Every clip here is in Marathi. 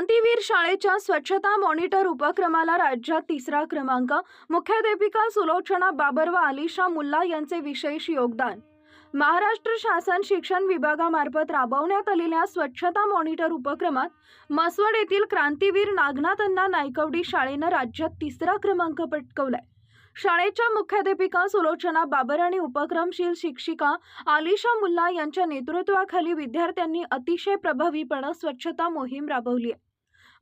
क्रांतीवीर शाळेच्या स्वच्छता मॉनिटर उपक्रमाला राज्यात तिसरा क्रमांक. मुख्याध्यापिका सुलोचना बाबर व आलिशा मुल्ला यांचे विशेष योगदान. महाराष्ट्र शासन शिक्षण विभागामार्फत राबवण्यात आलेल्या स्वच्छता मॉनिटर उपक्रमात मसवड येथील क्रांतीवीर नागनाथांना नायकवडी शाळेनं राज्यात तिसरा क्रमांक पटकवलाय. शाळेच्या मुख्याध्यापिका सुलोचना बाबर आणि उपक्रमशील शिक्षिका आलिशा मुल्ला यांच्या नेतृत्वाखाली विद्यार्थ्यांनी अतिशय प्रभावीपणे स्वच्छता मोहीम राबवली आहे.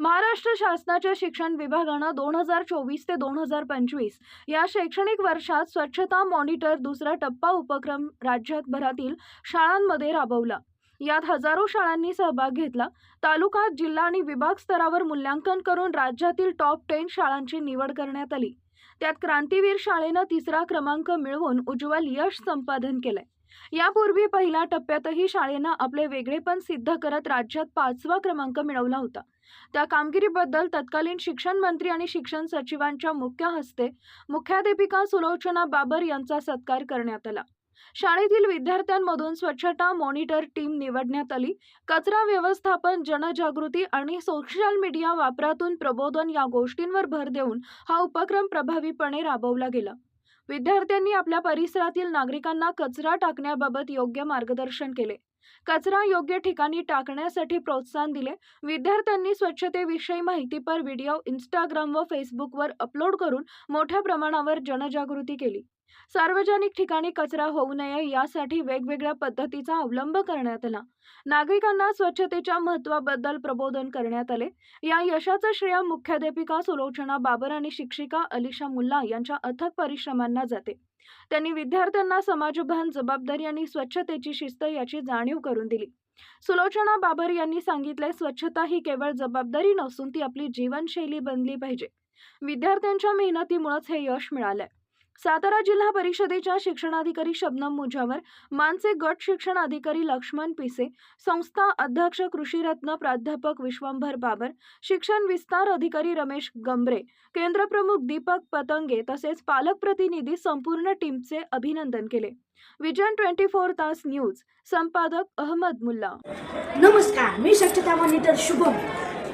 महाराष्ट्र शासनाच्या शिक्षण विभागानं दोन हजार चोवीस ते दोन हजार पंचवीस या शैक्षणिक वर्षात स्वच्छता मॉनिटर दुसरा टप्पा उपक्रम राज्यात भरातील शाळांमध्ये राबवला. यात हजारो शाळांनी सहभाग घेतला. तालुका जिल्हा आणि विभाग स्तरावर मूल्यांकन करून राज्यातील टॉप टेन शाळांची निवड करण्यात आली. त्यात क्रांतीवीर शाळेनं तिसरा क्रमांक मिळवून उज्ज्वल यश संपादन केलंय. यापूर्वी पहिल्या टप्प्यातही शाळेनं आपले वेगळेपण सिद्ध करत राज्यात पाचवा क्रमांक मिळवला होता. त्या कामगिरीबद्दल तत्कालीन शिक्षण मंत्री आणि शिक्षण सचिवांच्या मुख्य हस्ते मुख्याध्यापिका सुलोचना बाबर यांचा सत्कार करण्यात आला. शाळेतील विद्यार्थ्यांमधून स्वच्छता मॉनिटर टीम निवडण्यात आली. कचरा व्यवस्थापन जनजागृती आणि सोशल मीडिया वापरातून प्रबोधन या गोष्टींवर भर देऊन हा उपक्रम प्रभावीपणे राबवला गेला. विद्यार्थ्यांनी आपल्या परिसरातील नागरिकांना कचरा टाकण्याबाबत योग्य मार्गदर्शन केले. कचरा योग्य ठिकाणी टाकण्यासाठी प्रोत्साहन दिले. विद्यार्थ्यांनी स्वच्छतेविषयी माहितीपर व्हिडिओ इंस्टाग्राम व फेसबुकवर अपलोड करून मोठ्या प्रमाणावर जनजागृती केली. सार्वजनिक ठिकाणी कचरा होऊ नये यासाठी वेगवेगळ्या पद्धतीचा अवलंब करण्यात आला. नागरिकांना स्वच्छतेच्या महत्वाबद्दल प्रबोधन करण्यात आले. या यशाचं श्रेय मुख्याध्यापिका सुलोचना बाबर आणि शिक्षिका अलिशा मुल्ला यांच्या अथक परिश्रमांना जाते. त्यांनी विद्यार्थ्यांना समाजभान जबाबदारी आणि स्वच्छतेची शिस्त याची जाणीव करून दिली. सुलोचना बाबर यांनी सांगितले स्वच्छता ही केवळ जबाबदारी नसून ती आपली जीवनशैली बनली पाहिजे. विद्यार्थ्यांच्या मेहनतीमुळेच हे यश मिळालंय. सातारा जिल्हा परिषदेच्या शिक्षणाधिकारी शबनम मुजावर मानसे गट शिक्षण अधिकारी लक्ष्मण पिसे संस्था अध्यक्ष कृषीरत्न प्राध्यापक विश्वंभर बाबर शिक्षण विस्तार अधिकारी रमेश गंभरे केंद्रप्रमुख दीपक पतंगे तसेच पालक प्रतिनिधी संपूर्ण टीमचे अभिनंदन केले. विजन ट्वेंटी फोर तास न्यूज संपादक अहमद मुल्ला. नमस्कार मी शक्यता मॉनिटर शुभम.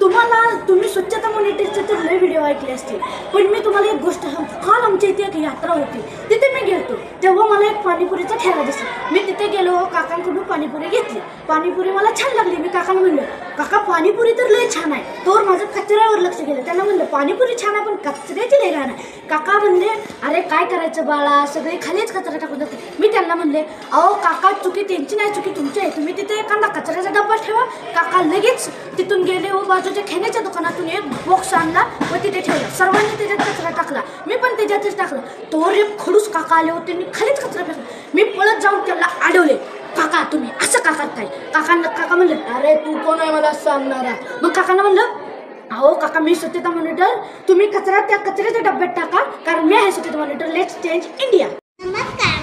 तुम्हाला तुम्ही स्वच्छता मॉनिटरचे लय व्हिडिओ ऐकले असतील. पण मी तुम्हाला एक गोष्ट सांगतो. काल आमच्या इथे एक यात्रा होती. तिथे मी गेलो तेव्हा मला एक पाणीपुरीचा ठेला दिसला. मी तिथे गेलो. काकांकडून पाणीपुरी घेतली. पाणीपुरी मला छान लागली. मी काकांना म्हणलो काका पाणीपुरी तर लय छान आहे. तोवर माझं कचऱ्यावर लक्ष गेलं. त्यांना म्हणलं पाणीपुरी छान आहे पण कचऱ्याची लय घाण आहे. काका म्हणले अरे काय करायचं बाळा? सगळे खालीच कचरा टाकून जाते मी म्हणले अहो काका चुकी त्यांची नाही चुकी तुमची आहे. तुम्ही तिथे एखादा कचऱ्याचा डब्बा ठेवा. काका लगेच तिथून गेले व बाजूच्या खेण्याच्या दुकानातून एक बॉक्स आणला व तिथे ठेवला. सर्वांनी त्याच्यात कचरा टाकला. मी पण त्याच्यातच टाकला. तो रेप खडूस काका आले होते. त्यांनी खालीच कचरा फेकला. मी पळत जाऊन त्याला अडवले काका तुम्ही असं काका काय काकांना काका म्हणलं अरे तू कोण आहे मला सांगणारा? मग काकांना म्हणलं अहो काका मी स्वच्छता मॉनिटर. तुम्ही कचरा त्या कचऱ्याच्या डब्यात टाका. कारण मी आहे स्वच्छता मॉनिटर. लेट्स चेंज इंडिया नमस्कार.